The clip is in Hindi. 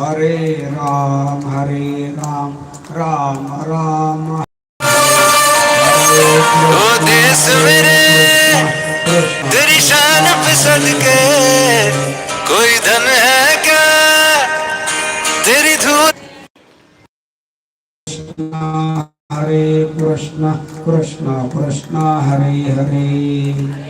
हरे राम हरे राम राम राम। हरे ओ देश मेरे तेरी शान सदके कोई धन है क्या? तेरी धूल हरे कृष्ण कृष्ण कृष्ण हरे हरे।